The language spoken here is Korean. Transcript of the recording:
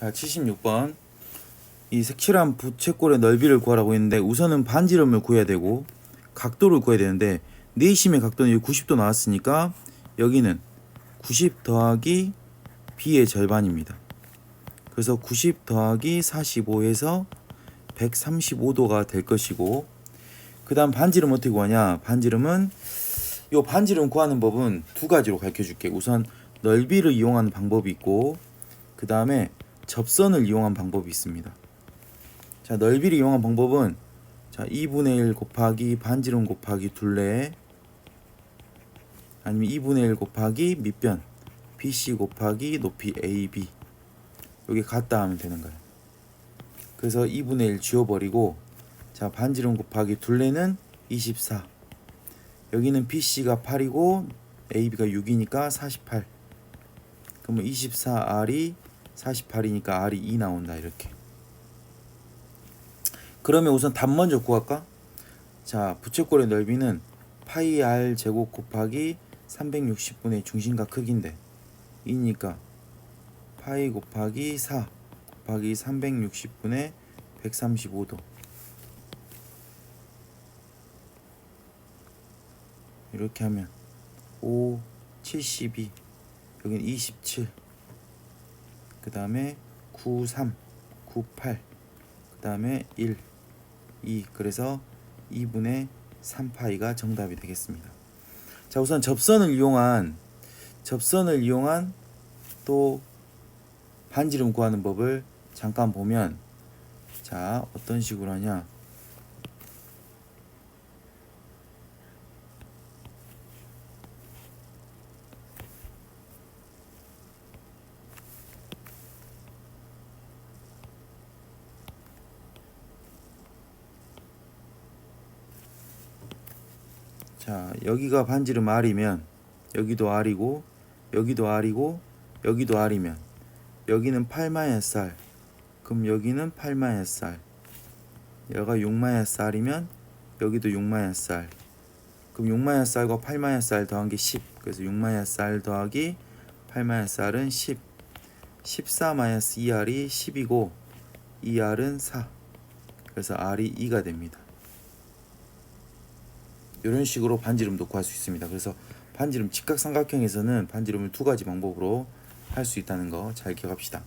자, 76번. 이 색칠한 부채꼴의 넓이를 구하라고 했는데 우선은 반지름을 구해야 되고 각도를 구해야 되는데 내심의 각도는 여기 90도 나왔으니까 여기는 90 더하기 b의 절반입니다. 그래서 90 더하기 45해서 135도가 될 것이고 그 다음 반지름 어떻게 구하냐 반지름은 요 반지름 구하는 법은 두 가지로 가르쳐 줄게 우선 넓이를 이용하는 방법이 있고 그 다음에 접선을 이용한 방법이 있습니다. 자 넓이를 이용한 방법은 자 2분의 1 곱하기 반지름 곱하기 둘레 아니면 2분의 1 곱하기 밑변 BC 곱하기 높이 AB 여기 같다 하면 되는 거예요. 그래서 2분의 1 지워버리고 자 반지름 곱하기 둘레는 24 여기는 BC가 8이고 AB가 6이니까 48 그러면 24R이 48이니까 R이 2 나온다 이렇게. 그러면 우선 답 먼저 구할까? 자 부채꼴의 넓이는 파이 R 제곱 곱하기 360분의 중심각 크기인데 이니까 파이 곱하기 4 곱하기 360분의 135도. 이렇게 하면 5, 72 여기는 27 그 다음에 9, 3, 9, 8 그 다음에 1, 2 그래서 2분의 3파이가 정답이 되겠습니다. 자 우선 접선을 이용한 접선을 이용한 또 반지름 구하는 법을 잠깐 보면 자 어떤 식으로 하냐 자 여기가 반지름 R이면 여기도 R이고 여기도 R이고 여기도 R이면 여기는 8마이너스 R 그럼 여기는 8마이너스 R 여기가 6마이너스 R이면 여기도 6마이너스 R 그럼 6마이너스 R과 8마이너스 R 더한 게 10 그래서 6마이너스 R 더하기 8마이너스 R은 10 14 마이너스 2R이 10이고 2R은 4 그래서 R이 2가 됩니다 이런 식으로 반지름도 구할 수 있습니다. 그래서 반지름 직각삼각형에서는 반지름을 두 가지 방법으로 할 수 있다는 거 잘 기억합시다.